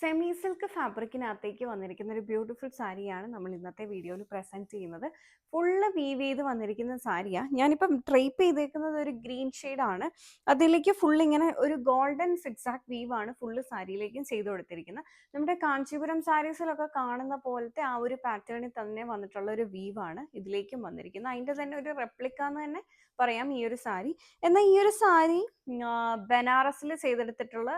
Semi silk ഫാബ്രിക്കിനകത്തേക്ക് വന്നിരിക്കുന്ന ഒരു beautiful സാരിയാണ് നമ്മൾ ഇന്നത്തെ വീഡിയോയിൽ പ്രസന്റ് ചെയ്യുന്നത്. ഫുള്ള് വീവ് ചെയ്ത് വന്നിരിക്കുന്ന സാരിയാണ് ഞാനിപ്പം ട്രേപ്പ് ചെയ്തേക്കുന്നത് ഒരു ഗ്രീൻ ആണ് അതിലേക്ക് ഫുൾ ഇങ്ങനെ ഒരു ഗോൾഡൻ സിക്സാക്ട് വീവ് ആണ് ഫുള്ള് സാരിയിലേക്കും ചെയ്തു കൊടുത്തിരിക്കുന്നത്. നമ്മുടെ കാഞ്ചീപുരം സാരീസിലൊക്കെ കാണുന്ന പോലത്തെ ആ ഒരു പാറ്റേണിൽ തന്നെ വന്നിട്ടുള്ള ഒരു വീവാണ് ഇതിലേക്കും വന്നിരിക്കുന്നത്. അതിന്റെ തന്നെ ഒരു റെപ്ലിക്ക എന്ന് തന്നെ പറയാം ഈ ഒരു സാരി. എന്നാൽ ഈ ഒരു സാരി ബനാറസിൽ ചെയ്തെടുത്തിട്ടുള്ള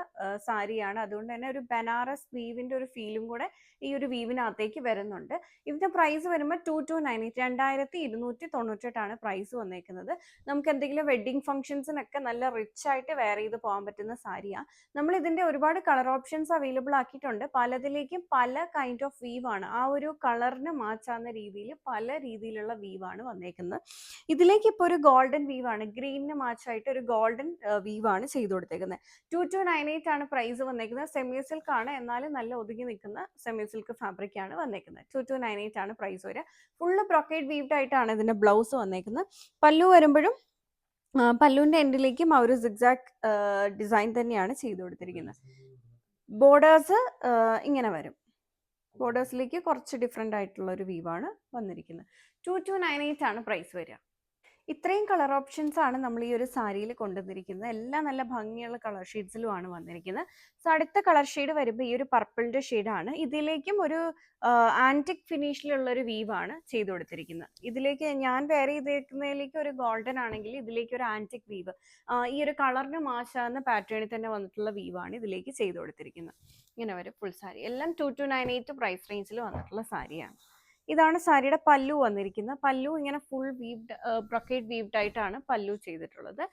സാരിയാണ്. അതുകൊണ്ട് തന്നെ ഒരു ബനാറസ് വീവിന്റെ ഒരു ഫീലും കൂടെ ഈ ഒരു വീവിനകത്തേക്ക് വരുന്നുണ്ട്. ഇതിന്റെ പ്രൈസ് വരുമ്പോൾ ടു ടു നയൻ രണ്ടായിരത്തി ഇരുന്നൂറ്റി തൊണ്ണൂറ്റെട്ടാണ് പ്രൈസ് വന്നേക്കുന്നത്. നമുക്ക് എന്തെങ്കിലും വെഡ്ഡിങ് ഫംഗ്ഷൻസിനൊക്കെ നല്ല റിച്ച് ആയിട്ട് വെയർ ചെയ്ത് പോകാൻ പറ്റുന്ന സാരിയാണ് നമ്മൾ ഇതിന്റെ ഒരുപാട് കളർ ഓപ്ഷൻസ് അവൈലബിൾ ആക്കിയിട്ടുണ്ട്. പലതിലേക്കും പല കൈൻഡ് ഓഫ് വീവാണ് ആ ഒരു കളറിന് മാച്ചാവുന്ന രീതിയിൽ പല രീതിയിലുള്ള വീവാണ് വന്നേക്കുന്നത്. ഇതിലേക്ക് ഇപ്പോൾ ഒരു ഗോൾഡൻ വീവാണ് ഗ്രീനിന് മാച്ചായിട്ട് ഒരു ഗോൾഡൻ വീവാണ് ചെയ്തു കൊടുത്തേക്കുന്നത്. ടു ടു നയൻ എയ്റ്റ് ആണ് പ്രൈസ് വന്നേക്കുന്നത്. സെമി സിൽക്ക് ആണ്. എന്നാലും നല്ല ഒതുങ്ങി നിൽക്കുന്ന സെമി സിൽക്ക് ഫാബ്രിക് ആണ് വന്നേക്കുന്നത്. ടു ടു നയൻ എയ്റ്റ് ആണ് പ്രൈസ് വരിക. ഫുള്ള് ബ്രോക്കേഡ് വീവ്ഡ് ആയിട്ടാണ് ഇതിന്റെ ബ്ലൗസ് വന്നേക്കുന്നത്. പല്ലു വരുമ്പോഴും പല്ലുവിന്റെ എൻഡിലേക്കും ആ ഒരു സിഗ്സാക്ട് ഡിസൈൻ തന്നെയാണ് ചെയ്തു കൊടുത്തിരിക്കുന്നത്. ബോർഡേഴ്സ് ഇങ്ങനെ വരും. ബോർഡേഴ്സിലേക്ക് കുറച്ച് ഡിഫറെന്റ് ആയിട്ടുള്ള ഒരു വീവാണ് വന്നിരിക്കുന്നത്. ടു ടു നയൻ എയ്റ്റ് ആണ് പ്രൈസ് വരിക. ഇത്രയും കളർ ഓപ്ഷൻസ് ആണ് നമ്മൾ ഈ ഒരു സാരിയിൽ കൊണ്ടുവന്നിരിക്കുന്നത്. എല്ലാം നല്ല ഭംഗിയുള്ള കളർ ഷെയ്ഡ്സിലുമാണ് വന്നിരിക്കുന്നത്. സോ അടുത്ത കളർ ഷെയ്ഡ് വരുമ്പോൾ ഈ ഒരു പർപ്പിളിന്റെ ഷെയ്ഡാണ് ഇതിലേക്കും ഒരു ആന്റിക് ഫിനിഷിലുള്ള ഒരു വീവാണ് ചെയ്തു കൊടുത്തിരിക്കുന്നത്. ഇതിലേക്ക് ഞാൻ വേറെ ചെയ്തേക്കുന്നതിലേക്ക് ഒരു ഗോൾഡൻ ആണെങ്കിൽ ഇതിലേക്ക് ഒരു ആന്റിക് വീവ് ഈ ഒരു കളറിന് മാശാകുന്ന പാറ്റേണിൽ തന്നെ വന്നിട്ടുള്ള വീവാണ് ഇതിലേക്ക് ചെയ്തു കൊടുത്തിരിക്കുന്നത്. ഇങ്ങനെ വരും ഫുൾ സാരി. എല്ലാം two two nine eight price റേഞ്ചിൽ വന്നിട്ടുള്ള സാരിയാണ്. ഇതാണ് സാരിയുടെ പല്ലു വന്നിരിക്കുന്നത്. പല്ലു ഇങ്ങനെ ഫുൾ വീവ്ഡ് ബ്രൊക്കേഡ് വീവ്ഡ് ആയിട്ടാണ് പല്ലു ചെയ്തിട്ടുള്ളത്.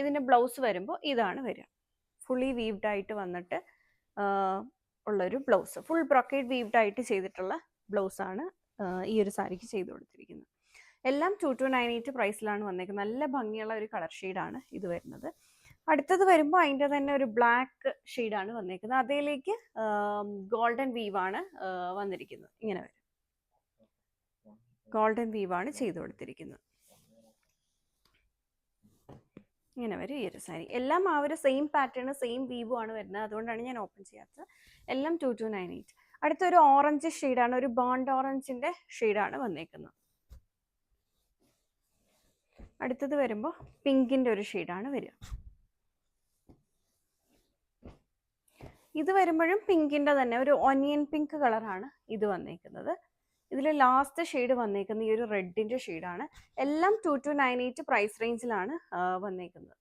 ഇതിന്റെ ബ്ലൗസ് വരുമ്പോൾ ഇതാണ് വരിക. ഫുള്ളി വീവ്ഡ് ആയിട്ട് വന്നിട്ട് ഉള്ളൊരു ബ്ലൗസ് ഫുൾ ബ്രൊക്കേഡ് വീവ്ഡ് ആയിട്ട് ചെയ്തിട്ടുള്ള ബ്ലൗസ് ആണ് ഈ ഒരു സാരിക്ക് ചെയ്തു കൊടുത്തിരിക്കുന്നത്. എല്ലാം ടു ടു നയൻ എയ്റ്റ് പ്രൈസിലാണ് വന്നേക്കുന്നത്. നല്ല ഭംഗിയുള്ള ഒരു കളർ ഷെയ്ഡാണ് ഇത് വരുന്നത്. അടുത്തത് വരുമ്പോൾ അതിന്റെ തന്നെ ഒരു ബ്ലാക്ക് ഷെയ്ഡാണ് വന്നേക്കുന്നത്. അതിലേക്ക് ഗോൾഡൻ വീവാണ് വന്നിരിക്കുന്നത്. ഇങ്ങനെ വരും. ഗോൾഡൻ വീവാണ് ചെയ്തു കൊടുത്തിരിക്കുന്നത്. ഇങ്ങനെ വരും ഈ ഒരു സാരി. എല്ലാം ആ ഒരു സെയിം പാറ്റേൺ സെയിം വീവും ആണ് വരുന്നത്. അതുകൊണ്ടാണ് ഞാൻ ഓപ്പൺ ചെയ്യാത്തത്. എല്ലാം ടു ടു നയൻ എയ്റ്റ് അടുത്തൊരു ഓറഞ്ച് ഷെയ്ഡാണ് ഒരു ബോണ്ട് ഓറഞ്ചിന്റെ ഷെയ്ഡാണ് വന്നേക്കുന്നത്. അടുത്തത് വരുമ്പോൾ പിങ്കിന്റെ ഒരു ഷെയ്ഡാണ് വരിക. ഇത് വരുമ്പോഴും പിങ്കിന്റെ തന്നെ ഒരു ഒനിയൻ പിങ്ക് കളറാണ് ഇത് വന്നേക്കുന്നത്. ഇതിൽ ലാസ്റ്റ് ഷെയ്ഡ് വന്നേക്കുന്ന ഈ ഒരു റെഡിന്റെ ഷെയ്ഡാണ് എല്ലാം two two nine eight price റേഞ്ചിലാണ് വന്നേക്കുന്നത്.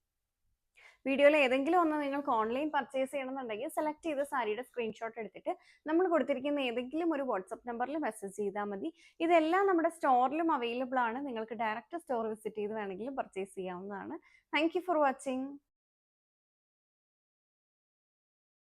വീഡിയോയിൽ ഏതെങ്കിലും ഒന്ന് നിങ്ങൾക്ക് ഓൺലൈൻ പർച്ചേസ് ചെയ്യണമെന്നുണ്ടെങ്കിൽ സെലക്ട് ചെയ്ത സാരിയുടെ സ്ക്രീൻഷോട്ട് എടുത്തിട്ട് നമ്മൾ കൊടുത്തിരിക്കുന്ന ഏതെങ്കിലും ഒരു വാട്സപ്പ് നമ്പറിൽ മെസ്സേജ് ചെയ്താൽ മതി. ഇതെല്ലാം നമ്മുടെ സ്റ്റോറിലും അവൈലബിൾ ആണ്. നിങ്ങൾക്ക് ഡയറക്റ്റ് സ്റ്റോർ വിസിറ്റ് ചെയ്ത് വേണമെങ്കിലും പർച്ചേസ് ചെയ്യാവുന്നതാണ്. Thank for watching